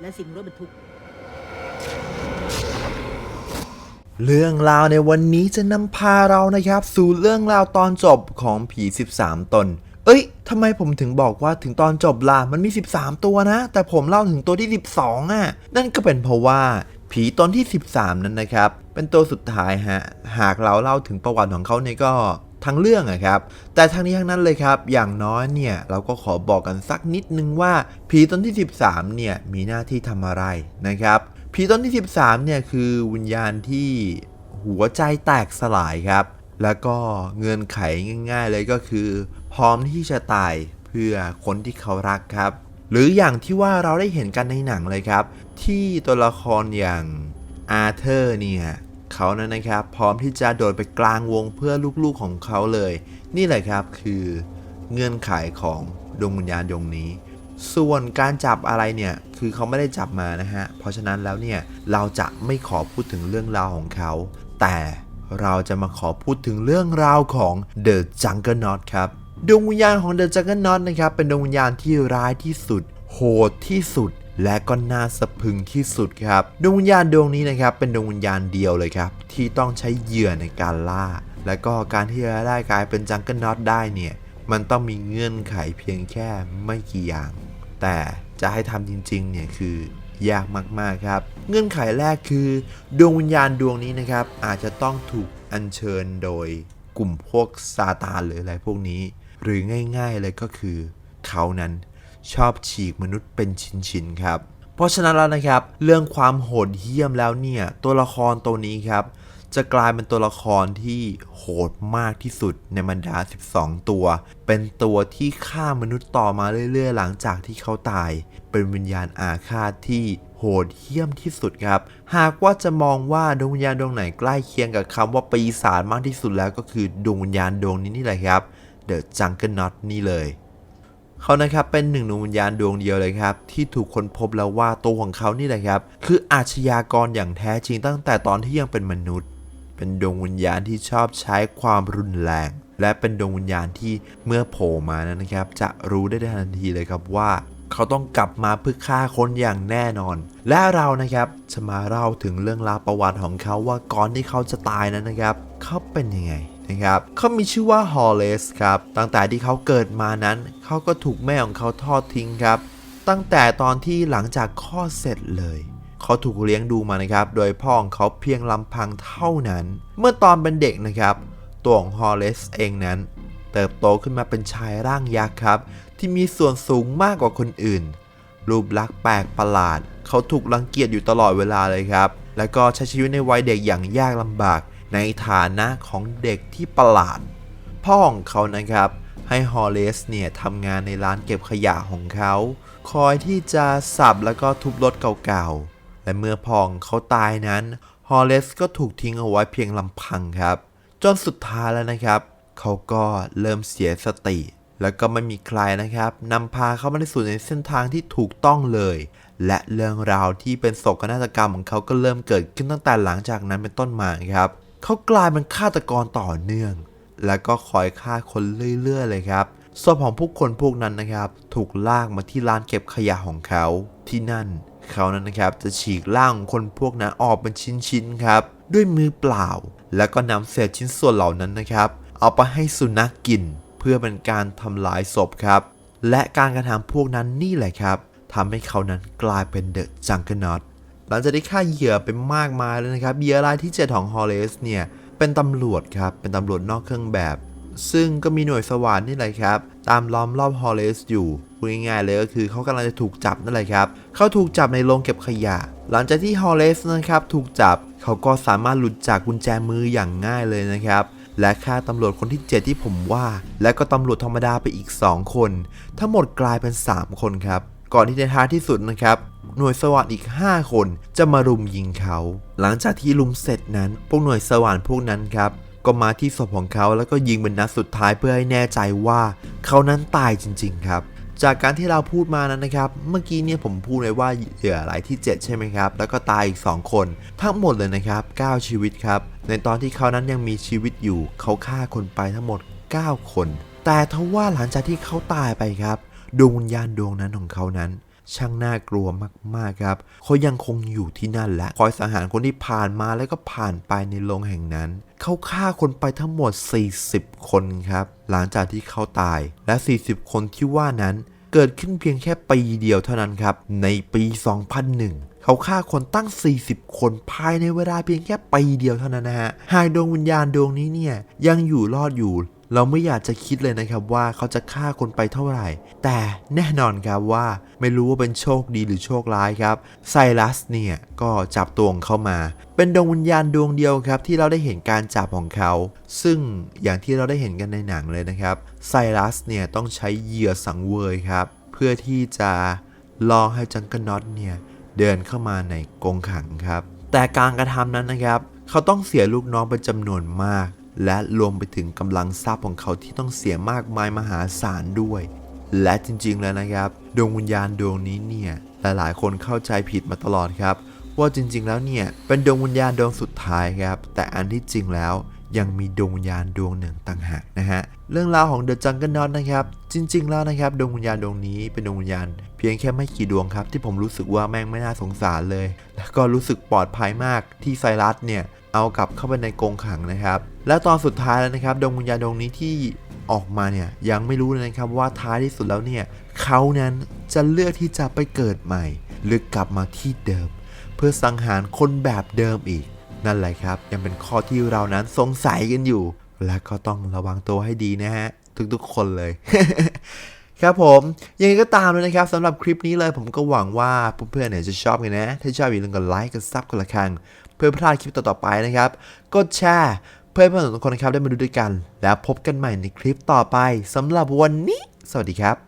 และสิ่งรถบรรทุก เรื่องราวในวันนี้จะนำพาเรานะครับ สู่เรื่องราวตอนจบของผี 13 ตน เอ้ยทำไมผมถึงบอกว่าถึงตอนจบล่ะ มันมี 13 ตัวนะ แต่ผมเล่าถึงตัวที่ 12อะ นั่นก็เป็นเพราะว่าผีตนที่ 13 นั้นนะครับ เป็นตัวสุดท้ายฮะ หากเราเล่าถึงประวัติของเขาเนี่ยก็ ทั้งเรื่องอะครับ แต่ทั้งนี้ทั้งนั้นเลยครับ อย่างน้อยเนี่ยเราก็ขอบอกกันสักนิดนึงว่าผีตนที่ 13เนี่ยมีหน้าที่ทำอะไรนะครับผีตนที่ 13เนี่ยคือวิญญาณที่หัวใจแตกสลายครับ แล้วก็เงื่อนไขง่าย ๆ เลยก็คือ พร้อมที่จะตายเพื่อคนที่เขารักครับ หรืออย่างที่ว่าเราได้เห็นกันในหนังเลยครับ ที่ตัวละครอย่างอาร์เธอร์เนี่ย เขานั้นนะครับ พร้อมที่จะโดดไปกลางวงเพื่อลูกๆของเขาเลย นี่แหละครับคือเงื่อนไขของดวงวิญญาณดวงนี้ ส่วนการจับอะไรเนี่ยคือเขาไม่ได้จับมานะฮะ เพราะฉะนั้นแล้วเนี่ยเราจะไม่ขอพูดถึงเรื่องราวของเขา แต่เราจะมาขอพูดถึงเรื่องราวของ The Juggernaut ครับดวงวิญญาณของ The Juggernaut นะครับเป็นดวงวิญญาณที่ร้ายที่สุด โหดที่สุด และก็น่าสะพึงที่สุดครับดวงวิญญาณดวงนี้นะครับเป็นดวงวิญญาณเดียวเลยครับที่ต้องใช้เหยื่อในการล่า และก็การที่จะได้กลายเป็น Juggernaut ได้เนี่ยมันต้องมีเงื่อนไขเพียงแค่ไม่กี่อย่าง แต่จะให้ทำจริงๆเนี่ยคือยากมากๆครับ เงื่อนไขแรกคือ ดวงวิญญาณดวงนี้นะครับ อาจจะต้องถูกอัญเชิญโดยกลุ่มพวกซาตานหรืออะไรพวกนี้ หรือง่ายๆเลยก็คือ เขานั้น ชอบฉีกมนุษย์เป็นชิ้นๆครับ เพราะฉะนั้นแล้วนะครับ เรื่องความโหดเหี้ยมแล้วเนี่ย ตัวละครตัวนี้ครับ จะกลายเป็นตัวละครที่โหดมากที่สุดในบรรดา 12 ตัว เป็นตัวที่ฆ่ามนุษย์ต่อมาเรื่อย ๆ หลังจากที่เขาตาย เป็นวิญญาณอาฆาตที่โหดเหี้ยมที่สุดครับ หากว่าจะมองว่าดวงวิญญาณดวงไหนใกล้เคียงกับคำว่าปีศาจมากที่สุดแล้วก็คือดวงวิญญาณดวงนี้นี่แหละครับ The Juggernaut นี่เลย เขานะครับเป็นหนึ่งดวงวิญญาณดวงเดียวเลยครับ ที่ถูกค้นพบแล้วว่าตัวของเขานี่แหละครับ คืออาชญากรอย่างแท้จริงตั้งแต่ตอนที่ยังเป็นมนุษย์ เป็นดวงวิญญาณที่ชอบใช้ความรุนแรง และเป็นดวงวิญญาณที่เมื่อโผล่มานั้นนะครับ จะรู้ได้ทันทีเลยครับว่าเขาต้องกลับมาเพื่อฆ่าคนอย่างแน่นอน และเรานะครับจะมาเล่าถึงเรื่องราวประวัติของเขาว่าก่อนที่เขาจะตายนั้นนะครับ เขาเป็นยังไงนะครับเขามีชื่อว่าฮอลเลสครับตั้งแต่ที่เขาเกิดมานั้นเขาก็ถูกแม่ของเขาทอดทิ้งครับ ตั้งแต่ตอนที่หลังจากคลอดเสร็จเลยเขาถูกเลี้ยงดูมานะครับ โดยพ่อของเขาเพียงลำพังเท่านั้น เมื่อตอนเป็นเด็กนะครับ ตัวของฮอลเลสเองนั้น เติบโตขึ้นมาเป็นชายร่างยักษ์ครับ ที่มีส่วนสูงมากกว่าคนอื่น รูปลักษณ์แปลกประหลาด เขาถูกรังเกียจอยู่ตลอดเวลาเลยครับ แล้วก็ใช้ชีวิตในวัยเด็กอย่างยากลำบาก ในฐานะของเด็กที่ประหลาด พ่อของเขานะครับให้ฮอลเลสเนี่ยทำงานในร้านเก็บขยะของเขา คอยที่จะสับแล้วก็ทุบรถเก่าๆ และเมื่อพ่อของเขาตายนั้น ฮอลเลสก็ถูกทิ้งเอาไว้เพียงลำพังครับ จนสุดท้ายแล้วนะครับ เขาก็เริ่มเสียสติ แล้วก็ไม่มีใครนะครับนำพาเขามาในสู่ในเส้นทางที่ถูกต้องเลย และเรื่องราวที่เป็นโศกนาฏกรรมของเขาก็เริ่มเกิดขึ้นตั้งแต่หลังจากนั้นเป็นต้นมาครับ เขากลายเป็นฆาตกรต่อเนื่อง แล้วก็คอยฆ่าคนเรื่อยๆเลยครับศพของผู้คนพวกนั้นนะครับ ถูกลากมาที่ลานเก็บขยะของเขา ที่นั่น เขานั้นนะครับจะฉีกร่างของคนพวกนั้นออกเป็นชิ้นๆครับ ด้วยมือเปล่า แล้วก็นำเศษชิ้นส่วนเหล่านั้นนะครับ เอาไปให้สุนัขกกิน เพื่อเป็นการทำลายศพครับ และการกระทำพวกนั้นนี่แหละครับทำให้เขานั้นกลายเป็นเดอะจังเกิลน็อต หลังจากที่ฆ่าเหยื่อไปมากมายเลยนะครับเหยื่อรายที่ 7 ของฮอลเลสเนี่ยเป็นตำรวจครับ เป็นตำรวจนอกเครื่องแบบ ซึ่งก็มีหน่วยสวาทนี่แหละครับ ตามล้อมรอบฮอลเลสอยู่พูดง่ายๆเลยก็คือเขากำลังจะถูกจับนั่นแหละครับ เขาถูกจับในโรงเก็บขยะ หลังจากที่ฮอลเลสนะครับถูกจับ เขาก็สามารถหลุดจากกุญแจมืออย่างง่ายเลยนะครับ และฆ่าตำรวจคนที่ 7 ที่ผมว่า และก็ตำรวจธรรมดาไปอีก 2 คน ทั้งหมดกลายเป็น 3 คนครับ ก่อนที่ในท้ายที่สุดนะครับหน่วยสวาทอีก 5 คนจะมารุมยิงเขา หลังจากที่ลุมเสร็จนั้น พวกหน่วยสวาทพวกนั้นครับก็มาที่ศพของเขาแล้วก็ยิงเป็นนัดสุดท้ายเพื่อให้แน่ใจว่าเขานั้นตายจริง ๆ ครับ จากการที่เราพูดมานั้นนะครับ เมื่อกี้เนี่ยผมพูดไว้ว่าเหยื่อรายที่ 7 ใช่ไหมครับ แล้วก็ตายอีก 2 คน ทั้งหมดเลยนะครับ 9 ชีวิตครับ ในตอนที่เขานั้นยังมีชีวิตอยู่ เขาฆ่าคนไปทั้งหมด 9 คน แต่ทว่าหลังจากที่เขาตายไปครับ ดวงวิญญาณดวงนั้นของเขานั้น ช่างน่ากลัวมากๆครับเขายังคงอยู่ที่นั่นและคอยสังหารคนที่ผ่านมาแล้วก็ผ่านไปในโรงแห่งนั้นเขาฆ่าคนไปทั้งหมด 40 คนครับ หลังจากที่เขาตายและ 40 คนที่ว่านั้นเกิดขึ้นเพียงแค่ปีเดียวเท่านั้นครับ ในปี 2001 เขาฆ่าคนตั้ง 40 คนภายในเวลาเพียงแค่ปีเดียวเท่านั้นนะฮะ หากดวงวิญญาณดวงนี้เนี่ยยังอยู่รอดอยู่ เราไม่อยากจะคิดเลยนะครับว่าเขาจะฆ่าคนไปเท่าไหร่ แต่แน่นอนครับว่าไม่รู้ว่าเป็นโชคดีหรือโชคร้ายครับไซรัสเนี่ยก็จับตัวของเขามา เป็นดวงวิญญาณดวงเดียวครับที่เราได้เห็นการจับของเขา ซึ่งอย่างที่เราได้เห็นกันในหนังเลยนะครับไซรัสเนี่ยต้องใช้เหยื่อสังเวยครับ เพื่อที่จะล่อให้จังกน็อตเนี่ยเดินเข้ามาในกรงขังครับ แต่การกระทำนั้นนะครับ เขาต้องเสียลูกน้องเป็นจำนวนมาก และรวมไปถึงกำลังทรัพย์ของเขาที่ต้องเสียมากมายมหาศาลด้วย และจริงๆแล้วนะครับ ดวงวิญญาณดวงนี้เนี่ยหลายๆคนเข้าใจผิดมาตลอดครับ ว่าจริงๆแล้วเนี่ยเป็นดวงวิญญาณดวงสุดท้ายครับ แต่อันที่จริงแล้วยังมีดวงวิญญาณดวงหนึ่งต่างหากนะฮะเรื่องราวของ The Jungle Knot นะครับ จริง ๆ แล้วนะครับดวงวิญญาณดวงนี้เป็นดวงวิญญาณเพียงแค่ไม่กี่ดวงครับ ที่ผมรู้สึกว่าแม่งไม่น่าสงสารเลย แล้วก็รู้สึกปลอดภัยมากที่ไซรัสเนี่ย เอากลับเข้าไปในกรงขังนะครับ และตอนสุดท้ายแล้วนะครับดวงวิญญาณดวงนี้ที่ออกมาเนี่ยยังไม่รู้เลยนะครับว่าท้ายที่สุดแล้วเนี่ยเขานั้นจะเลือกที่จะไปเกิดใหม่ หรือกลับมาที่เดิม เพื่อสังหารคนแบบเดิมอีก นั่นแหละครับ ยังเป็นข้อที่เรานั้นสงสัยกันอยู่ และก็ต้องระวังตัวให้ดีนะฮะทุกๆคนเลยครับผมยังไงก็ตามเลยนะครับสำหรับคลิปนี้เลยผมก็หวังว่าเพื่อนๆเนี่ยจะชอบกันนะ ถ้าชอบอย่าลืมกดไลค์กดซับกดละครัง เพื่อพลาดคลิปต่อๆไปนะครับ กดแชร์ เพื่อให้เพื่อนๆทุกคนนะครับได้มาดูด้วยกัน แล้วพบกันใหม่ในคลิปต่อไปสำหรับวันนี้ สวัสดีครับ